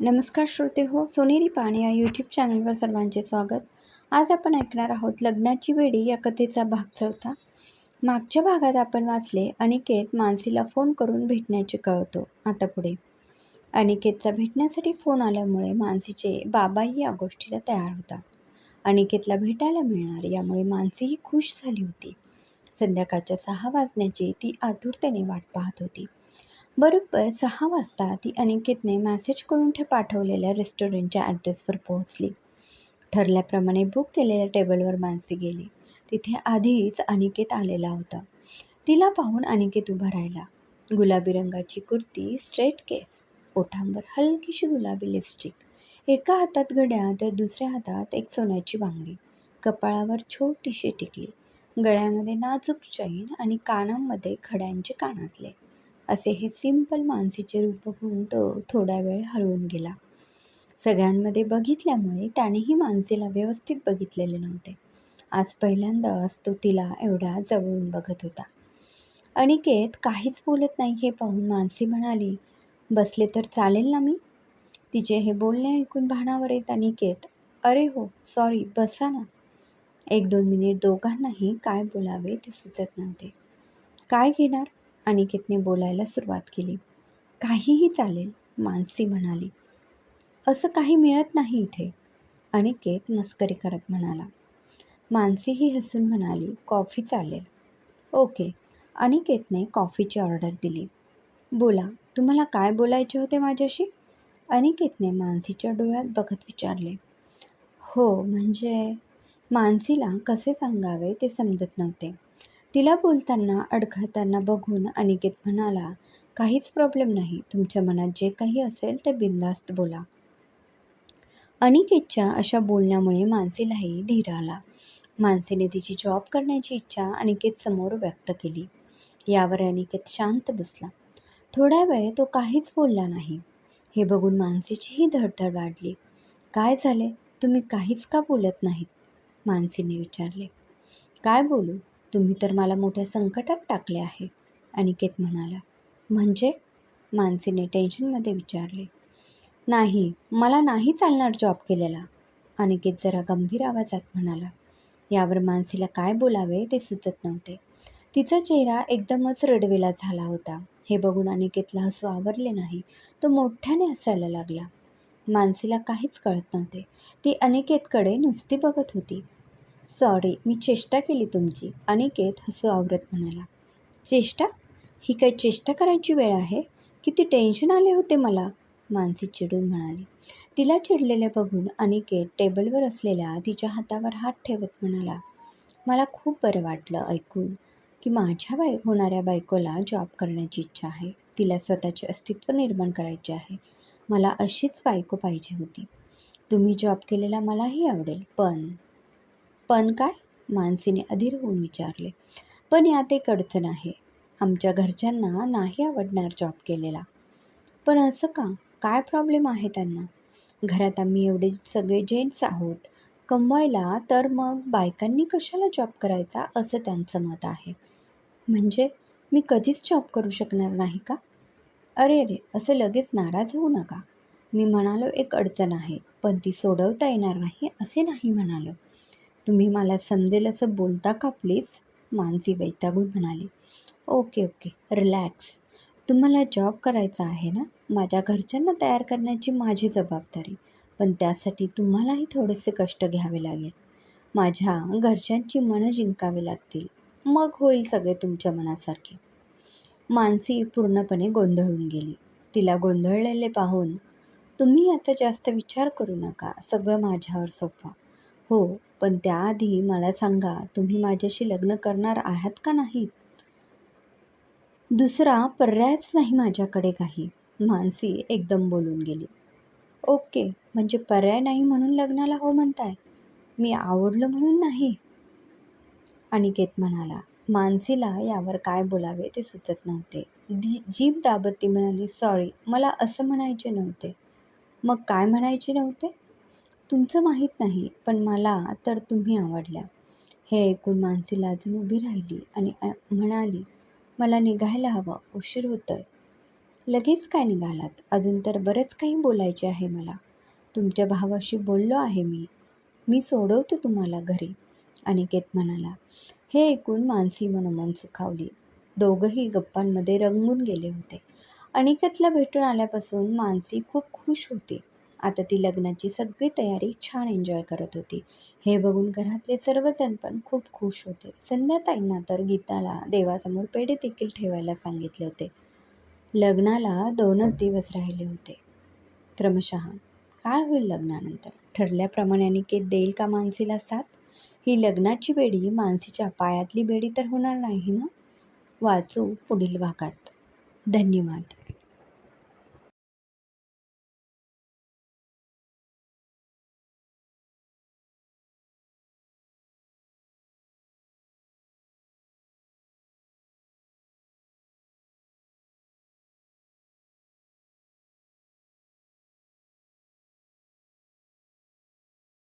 नमस्कार श्रोते हो सोनेरी पाणी या यूट्यूब चॅनलवर सर्वांचे स्वागत. आज आपण ऐकणार आहोत लग्नाची वेळी या कथेचा भाग चौथा. मागच्या भागात आपण वाचले अनिकेत मानसीला फोन करून भेटण्याचे कळवतो. आता पुढे. अनिकेतचा भेटण्यासाठी फोन आल्यामुळे मानसीचे बाबाही या गोष्टीला तयार होतात. अनिकेतला भेटायला मिळणार यामुळे मानसीही खुश झाली होती. संध्याकाळच्या सहा वाजण्याची ती आतुरतेने वाट पाहत होती. बरोबर सहा वाजता ती अनिकेतने मॅसेज करून ठे पाठवलेल्या रेस्टॉरंटच्या ॲड्रेसवर पोहोचली. ठरल्याप्रमाणे बुक केलेल्या टेबलवर मानसी गेली. तिथे आधीच अनिकेत आलेला होता. तिला पाहून अनिकेत उभा राहिला. गुलाबी रंगाची कुर्ती स्ट्रेट केस ओठांवर हलकीशी गुलाबी लिपस्टिक एका हातात घड्याळ तर दुसऱ्या हातात एक सोन्याची बांगडी कपाळावर छोटीशी टिकली. गळ्यामध्ये नाजूक चैन आणि कानांमध्ये खड्यांचे कानातले. असे हे सिंपल मानसीचे रूप होऊन तो थोडा वेळ हरवून गेला. सगळ्यांमध्ये बघितल्यामुळे त्यानेही मानसीला व्यवस्थित बघितलेले नव्हते. आज पहिल्यांदाच तो तिला एवढा जवळून बघत होता. अनिकेत काहीच बोलत नाही हे पाहून मानसी म्हणाली बसले तर चालेल ना मी? तिचे हे बोलणे ऐकून भानावर येत अनिकेत अरे हो सॉरी बसा ना. एक दोन मिनिट दोघांनाही काय बोलावे ते सुचत नव्हते. काय घेणार? अनिकेतने बोलायला सुरुवात केली. काहीही चालेल मानसी म्हणाली. असं काही मिळत नाही इथे अनिकेत मस्करी करत म्हणाला. मानसीही हसून म्हणाली कॉफी चालेल. ओके अनिकेतने कॉफीची ऑर्डर दिली. बोला तुम्हाला काय बोलायचे होते माझ्याशी? अनिकेतने मानसीच्या डोळ्यात बघत विचारले. हो म्हणजे मानसीला कसे सांगावे ते समजत नव्हते. तिला बोलताना अडखळताना बघून अनिकेत म्हणाला काहीच प्रॉब्लेम नाही. तुमच्या मनात जे काही असेल ते बिंदास्त बोला. अनिकेतच्या अशा बोलण्यामुळे मानसीलाही धीर आला. मानसीने तिची जॉब करण्याची इच्छा अनिकेत समोर व्यक्त केली. यावर अनिकेत शांत बसला. थोड्या वेळ तो काहीच बोलला नाही. हे बघून मानसीचीही धडधड वाढली. काय झाले तुम्ही काहीच का बोलत नाहीत? मानसीने विचारले. काय बोलू? तुम्ही तर मला मोठ्या संकटात टाकले आहे. अनिकेत म्हणाला. म्हणजे? मानसीने टेन्शनमध्ये विचारले. नाही मला नाही चालणार जॉब केलेला. अनिकेत जरा गंभीर आवाजात म्हणाला. यावर मानसीला काय बोलावे ते सुचत नव्हते. तिचा चेहरा एकदमच रडवेला झाला होता. हे बघून अनिकेतला हसू आवरले नाही. तो मोठ्याने हसायला लागला. मानसीला काहीच कळत नव्हते. ती अनिकेतकडे नुसती बघत होती. सॉरी मी चेष्टा केली तुमची. अनिकेत हसू आवरत म्हणाला. चेष्टा? ही काय चेष्टा करायची वेळ आहे? किती टेन्शन आले होते मला मानसी चिडून म्हणाली. तिला चिडलेले बघून अनिकेत टेबलवर असलेल्या तिच्या हातावर हात ठेवत म्हणाला मला खूप बरं वाटलं ऐकून की माझ्या बाय होणाऱ्या बायकोला जॉब करण्याची इच्छा आहे. तिला स्वतःचे अस्तित्व निर्माण करायचे आहे. मला अशीच बायको पाहिजे होती. तुम्ही जॉब केलेला मलाही आवडेल पण पण काय? मानसीने अधीर होऊन विचारले. पण यात एक अडचण आहे. आमच्या घरच्यांना नाही आवडणार जॉब केलेला. पण असं का? काय प्रॉब्लेम आहे त्यांना? घरात आम्ही एवढे सगळे जेंट्स आहोत. कमवायला तर मग बायकांनी कशाला जॉब करायचा असं त्यांचं मत आहे. म्हणजे मी कधीच जॉब करू शकणार नाही का? अरे अरे असं लगेच नाराज होऊ नका. मी म्हणालो एक अडचण आहे. पण ती सोडवता येणार नाही असे नाही म्हणालो. तुम्ही मला समजेल असं बोलता का प्लीज मानसी वैतागून म्हणाली. ओके ओके रिलॅक्स तुम्हाला जॉब करायचा आहे ना? माझ्या घरच्यांना तयार करण्याची माझी जबाबदारी. पण त्यासाठी तुम्हालाही थोडेसे कष्ट घ्यावे लागेल. माझ्या घरच्यांची मनं जिंकावी लागतील. मग होईल सगळे तुमच्या मनासारखे. मानसी पूर्णपणे गोंधळून गेली. तिला गोंधळलेले पाहून तुम्ही याचा जास्त विचार करू नका. सगळं माझ्यावर सोपवा हो पण त्याआधी मला सांगा तुम्ही माझ्याशी लग्न करणार आहात का नाही? दुसरा पर्यायच नाही माझ्याकडे काही. मानसी एकदम बोलून गेली. ओके म्हणजे पर्याय नाही म्हणून लग्नाला हो म्हणताय? मी आवडलं म्हणून नाही? अनिकेत म्हणाला मानसीला यावर काय बोलावे ते सुचत नव्हते. जीभ दाबत ती म्हणाली सॉरी मला असं म्हणायचे नव्हते. मग काय म्हणायचे नव्हते? तुमचं माहीत नाही पण मला तर तुम्ही आवडल्या. हे ऐकून मानसी लाजून उभी राहिली आणि म्हणाली मला निघायला हवं उशीर होतं आहे लगेच काय निघालात? अजून तर बरंच काही बोलायचे आहे मला. तुमच्या भावाशी बोललो आहे मी. मी सोडवतो तुम्हाला घरी. अनिकेत म्हणाला. हे ऐकून मानसी मनोमन सुखावली. दोघंही गप्पांमध्ये रंगून गेले होते. अनिकेतला भेटून आल्यापासून मानसी खूप खुश होती. आता ती लग्नाची सगळी तयारी छान एन्जॉय करत होती. हे बघून घरातले सर्वजण पण खूप खुश होते. संध्याताईंना तर गीताला देवासमोर पेढे देखील ठेवायला सांगितले होते. लग्नाला दोनच दिवस राहिले होते. क्रमशः काय होईल लग्नानंतर? ठरल्याप्रमाणे अनिकेत देईल का मानसीला साथ? ही लग्नाची बेडी मानसीच्या पायातली बेडी तर होणार नाही ना? वाचू पुढील भागात. धन्यवाद.